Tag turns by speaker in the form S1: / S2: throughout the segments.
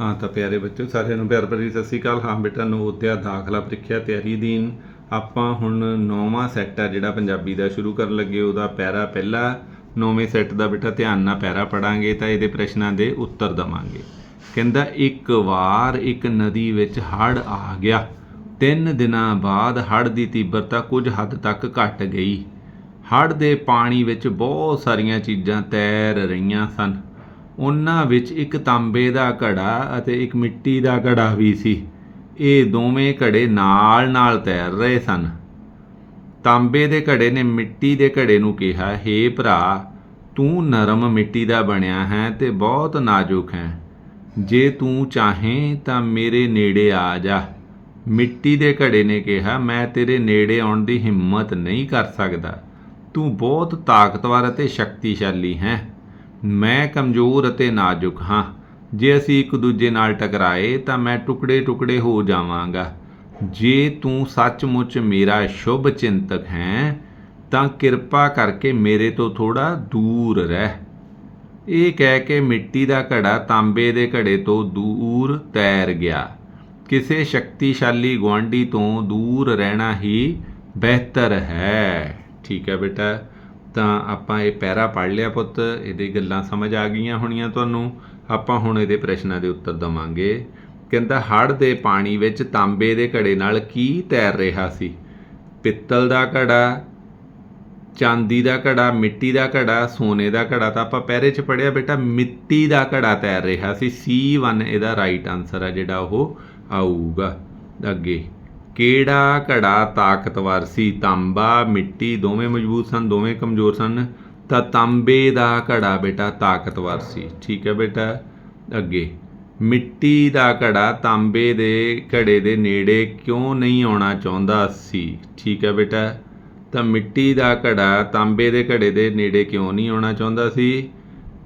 S1: ਹਾਂ ਤਾਂ ਪਿਆਰੇ ਬੱਚੋ ਸਾਰਿਆਂ ਨੂੰ ਪਿਆਰ ਭਰੀ ਸਤਿ ਸ਼੍ਰੀ ਅਕਾਲ। ਹਾਂ ਬੇਟਾ ਨਵੋਦਿਆ ਦਾਖਲਾ ਪ੍ਰੀਖਿਆ ਤਿਆਰੀ ਦੀਨ। ਆਪਾਂ ਹੁਣ ਨੌਵਾਂ ਸੈੱਟ ਆ ਜਿਹੜਾ ਪੰਜਾਬੀ ਦਾ ਸ਼ੁਰੂ ਕਰਨ ਲੱਗੇ ਉਹਦਾ ਪੈਰਾ ਪਹਿਲਾ, ਨੌਵੇਂ ਸੈੱਟ ਦਾ ਬੇਟਾ ਧਿਆਨ ਨਾਲ ਪੈਰਾ ਪੜਾਂਗੇ ਤਾਂ ਇਹਦੇ ਪ੍ਰਸ਼ਨਾਂ ਦੇ ਉੱਤਰ ਦਵਾਂਗੇ। ਕਹਿੰਦਾ, ਇੱਕ ਵਾਰ ਇੱਕ ਨਦੀ ਵਿੱਚ ਹੜ੍ਹ ਆ ਗਿਆ। ਤਿੰਨ ਦਿਨਾਂ ਬਾਅਦ ਹੜ੍ਹ ਦੀ ਤੀਬਰਤਾ ਕੁਝ ਹੱਦ ਤੱਕ ਘਟ ਗਈ। ਹੜ੍ਹ ਦੇ ਪਾਣੀ ਵਿੱਚ ਬਹੁਤ ਸਾਰੀਆਂ ਚੀਜ਼ਾਂ ਤੈਰ ਰਹੀਆਂ ਸਨ। ਉਹਨਾਂ ਵਿੱਚ ਇੱਕ ਤਾਂਬੇ ਦਾ ਘੜਾ ਅਤੇ ਇੱਕ ਮਿੱਟੀ ਦਾ ਘੜਾ ਵੀ ਸੀ। ਇਹ ਦੋਵੇਂ ਘੜੇ ਨਾਲ-ਨਾਲ ਤੈਰ ਰਹੇ ਸਨ। ਤਾਂਬੇ ਦੇ ਘੜੇ ਨੇ ਮਿੱਟੀ ਦੇ ਘੜੇ ਨੂੰ ਕਿਹਾ, ਹੇ ਭਰਾ, ਤੂੰ ਨਰਮ ਮਿੱਟੀ ਦਾ ਬਣਿਆ ਹੈ ਤੇ ਬਹੁਤ ਨਾਜ਼ੁਕ ਹੈ। ਜੇ ਤੂੰ ਚਾਹੇ ਤਾਂ ਮੇਰੇ ਨੇੜੇ ਆ ਜਾ। ਮਿੱਟੀ ਦੇ ਘੜੇ ਨੇ ਕਿਹਾ, ਮੈਂ ਤੇਰੇ ਨੇੜੇ ਆਉਣ ਦੀ ਹਿੰਮਤ ਨਹੀਂ ਕਰ ਸਕਦਾ। ਤੂੰ ਬਹੁਤ ਤਾਕਤਵਰ ਅਤੇ ਸ਼ਕਤੀਸ਼ਾਲੀ ਹੈ। ਮੈਂ ਕਮਜ਼ੋਰ ਅਤੇ ਨਾਜ਼ੁਕ ਹਾਂ। ਜੇ ਅਸੀਂ ਇੱਕ ਦੂਜੇ ਨਾਲ ਟਕਰਾਏ, ਤਾਂ ਮੈਂ ਟੁਕੜੇ-ਟੁਕੜੇ ਹੋ ਜਾਵਾਂਗਾ। ਜੇ ਤੂੰ ਸੱਚਮੁੱਚ ਮੇਰਾ ਸ਼ੁਭ ਚਿੰਤਕ ਹੈ, ਤਾਂ ਕਿਰਪਾ ਕਰਕੇ ਮੇਰੇ ਤੋਂ ਥੋੜਾ ਦੂਰ ਰਹਿ। ਇਹ ਕਹਿ ਕੇ ਮਿੱਟੀ ਦਾ ਘੜਾ ਤਾਂਬੇ ਦੇ ਘੜੇ ਤੋਂ ਦੂਰ ਤੈਰ ਗਿਆ। ਕਿਸੇ ਸ਼ਕਤੀਸ਼ਾਲੀ ਗੁਆਂਢੀ ਤੋਂ ਦੂਰ ਰਹਿਣਾ ਹੀ ਬਿਹਤਰ ਹੈ। ਠੀਕ ਹੈ ਬੇਟਾ। ਤਾਂ ਆਪਾਂ ਇਹ ਪੈਰਾ ਪੜ ਲਿਆ ਪੁੱਤ, ਇਹਦੀ ਗੱਲਾਂ ਸਮਝ ਆ ਗਈਆਂ ਹੋਣੀਆਂ ਤੁਹਾਨੂੰ। ਆਪਾਂ ਹੁਣ ਇਹਦੇ ਪ੍ਰਸ਼ਨਾਂ ਦੇ ਉੱਤਰ ਦਵਾਂਗੇ। ਕਹਿੰਦਾ, ਹੜ੍ਹ ਦੇ ਪਾਣੀ ਵਿੱਚ ਤਾਂਬੇ ਦੇ ਘੜੇ ਨਾਲ ਕੀ ਤੈਰ ਰਿਹਾ ਸੀ? ਪਿੱਤਲ ਦਾ ਘੜਾ, ਚਾਂਦੀ ਦਾ ਘੜਾ, ਮਿੱਟੀ ਦਾ ਘੜਾ, ਸੋਨੇ ਦਾ ਘੜਾ ਤਾਂ ਆਪਾਂ ਪਹਿਰੇ 'ਚ ਪੜਿਆ ਬੇਟਾ, ਮਿੱਟੀ ਦਾ ਘੜਾ ਤੈਰ ਰਿਹਾ ਸੀ। C1 ਇਹਦਾ ਰਾਈਟ ਆਨਸਰ ਆ ਜਿਹੜਾ ਉਹ ਆਊਗਾ। ਅੱਗੇ ਕਿਹੜਾ ਘੜਾ ਤਾਕਤਵਰ ਸੀ? ਤਾਂਬਾ, ਮਿੱਟੀ ਦੋਵੇਂ ਮਜ਼ਬੂਤ ਸਨ, ਦੋਵੇਂ ਕਮਜ਼ੋਰ ਸਨ। ਤਾਂ ਤਾਂਬੇ ਦਾ ਘੜਾ ਬੇਟਾ ਤਾਕਤਵਰ ਸੀ। ਠੀਕ ਹੈ ਬੇਟਾ, ਅੱਗੇ। ਮਿੱਟੀ ਦਾ ਘੜਾ ਤਾਂਬੇ ਦੇ ਘੜੇ ਦੇ ਨੇੜੇ ਕਿਉਂ ਨਹੀਂ ਆਉਣਾ ਚਾਹੁੰਦਾ ਸੀ? ਠੀਕ ਹੈ ਬੇਟਾ, ਤਾਂ ਮਿੱਟੀ ਦਾ ਘੜਾ ਤਾਂਬੇ ਦੇ ਘੜੇ ਦੇ ਨੇੜੇ ਕਿਉਂ ਨਹੀਂ ਆਉਣਾ ਚਾਹੁੰਦਾ ਸੀ?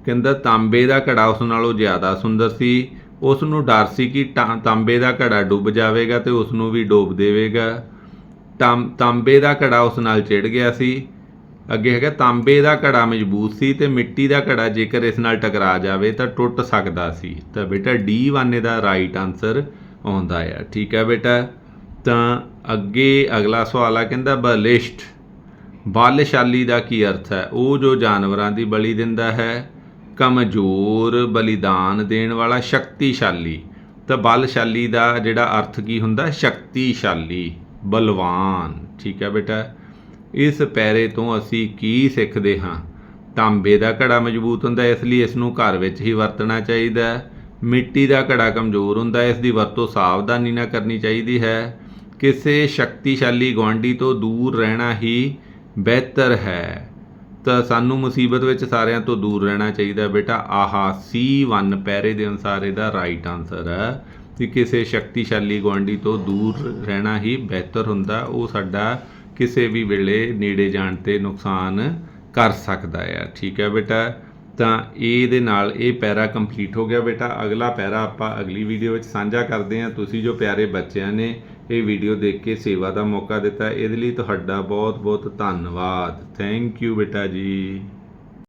S1: ਕਹਿੰਦਾ ਤਾਂਬੇ ਦਾ ਘੜਾ ਉਸ ਨਾਲੋਂ ਜ਼ਿਆਦਾ ਸੁੰਦਰ ਸੀ। ਉਸ ਨੂੰ ਡਰ ਸੀ ਕਿ ਟਾ- ਤਾਂਬੇ ਦਾ ਘੜਾ ਡੁੱਬ ਜਾਵੇਗਾ ਤੇ ਉਸ ਨੂੰ ਵੀ ਡੋਬ ਦੇਵੇਗਾ। ਤਾਂਬੇ ਦਾ ਘੜਾ ਉਸ ਨਾਲ ਚਿੜ ਗਿਆ ਸੀ। ਅੱਗੇ ਹੈਗਾ, ਤਾਂਬੇ ਦਾ ਘੜਾ ਮਜ਼ਬੂਤ ਸੀ ਤੇ ਮਿੱਟੀ ਦਾ ਘੜਾ ਜੇਕਰ ਇਸ ਨਾਲ ਟਕਰਾ ਜਾਵੇ ਤਾਂ ਟੁੱਟ ਸਕਦਾ ਸੀ। ਤਾਂ ਬੇਟਾ ਡੀ D1 ਇਹਦਾ ਰਾਈਟ ਆਨਸਰ ਆਉਂਦਾ ਆ। ਠੀਕ ਹੈ ਬੇਟਾ? ਤਾਂ ਅੱਗੇ ਅਗਲਾ ਸਵਾਲ ਆ, ਕਹਿੰਦਾ ਬਲਿਸ਼ਟ, ਬਲਸ਼ਾਲੀ ਦਾ ਕੀ ਅਰਥ ਹੈ? ਉਹ ਜੋ ਜਾਨਵਰਾਂ ਦੀ ਬਲੀ ਦਿੰਦਾ ਹੈ ਕਮਜ਼ੋਰ ਬਲੀਦਾਨ ਦੇਣ ਵਾਲਾ ਸ਼ਕਤੀਸ਼ਾਲੀ। ਤਾਂ ਬਲਸ਼ਾਲੀ ਦਾ ਜਿਹੜਾ ਅਰਥ ਕੀ ਹੁੰਦਾ? ਸ਼ਕਤੀਸ਼ਾਲੀ, ਬਲਵਾਨ। ਠੀਕ ਹੈ ਬੇਟਾ, ਇਸ ਪੈਰੇ ਤੋਂ ਅਸੀਂ ਕੀ ਸਿੱਖਦੇ ਹਾਂ? ਤਾਂਬੇ ਦਾ ਘੜਾ ਮਜ਼ਬੂਤ ਹੁੰਦਾ, ਇਸ ਲਈ ਇਸ ਨੂੰ ਘਰ ਵਿੱਚ ਹੀ ਵਰਤਣਾ ਚਾਹੀਦਾ ਹੈ। ਮਿੱਟੀ ਦਾ ਘੜਾ ਕਮਜ਼ੋਰ ਹੁੰਦਾ, ਇਸ ਦੀ ਵਰਤੋਂ ਸਾਵਧਾਨੀ ਨਾਲ ਕਰਨੀ ਚਾਹੀਦੀ ਹੈ। ਕਿਸੇ ਸ਼ਕਤੀਸ਼ਾਲੀ ਗੁਆਂਢੀ ਤੋਂ ਦੂਰ ਰਹਿਣਾ ਹੀ ਬਿਹਤਰ ਹੈ। ਤਾਂ ਸਾਨੂੰ ਮੁਸੀਬਤ ਵਿੱਚ ਸਾਰਿਆਂ ਤੋਂ ਦੂਰ ਰਹਿਣਾ ਚਾਹੀਦਾ ਬੇਟਾ, ਆਹਾ C1 ਪੈਰੇ ਦੇ ਅਨੁਸਾਰ ਇਹਦਾ ਰਾਈਟ ਆਨਸਰ ਹੈ ਕਿ ਕਿਸੇ ਸ਼ਕਤੀਸ਼ਾਲੀ ਗੁਆਂਢੀ ਤੋਂ ਦੂਰ ਰਹਿਣਾ ਹੀ ਬਿਹਤਰ ਹੁੰਦਾ। ਉਹ ਸਾਡਾ ਕਿਸੇ ਵੀ ਵੇਲੇ ਨੇੜੇ ਜਾਣ ਤੇ ਨੁਕਸਾਨ ਕਰ ਸਕਦਾ ਹੈ। ਠੀਕ ਹੈ ਬੇਟਾ, ਤਾਂ ਇਹਦੇ ਨਾਲ ਇਹ ਪੈਰਾ ਕੰਪਲੀਟ ਹੋ ਗਿਆ ਬੇਟਾ। ਅਗਲਾ ਪੈਰਾ ਆਪਾਂ ਅਗਲੀ ਵੀਡੀਓ ਵਿੱਚ ਸਾਂਝਾ ਕਰਦੇ ਹਾਂ। ਤੁਸੀਂ ਜੋ ਪਿਆਰੇ ਬੱਚਿਆਂ ਨੇ ਇਹ ਵੀਡੀਓ ਦੇਖ ਕੇ ਸੇਵਾ ਦਾ ਮੌਕਾ ਦਿੱਤਾ। ਇਹਦੇ ਲਈ ਤੁਹਾਡਾ ਬਹੁਤ ਬਹੁਤ ਧੰਨਵਾਦ। ਥੈਂਕ ਯੂ ਬੇਟਾ ਜੀ।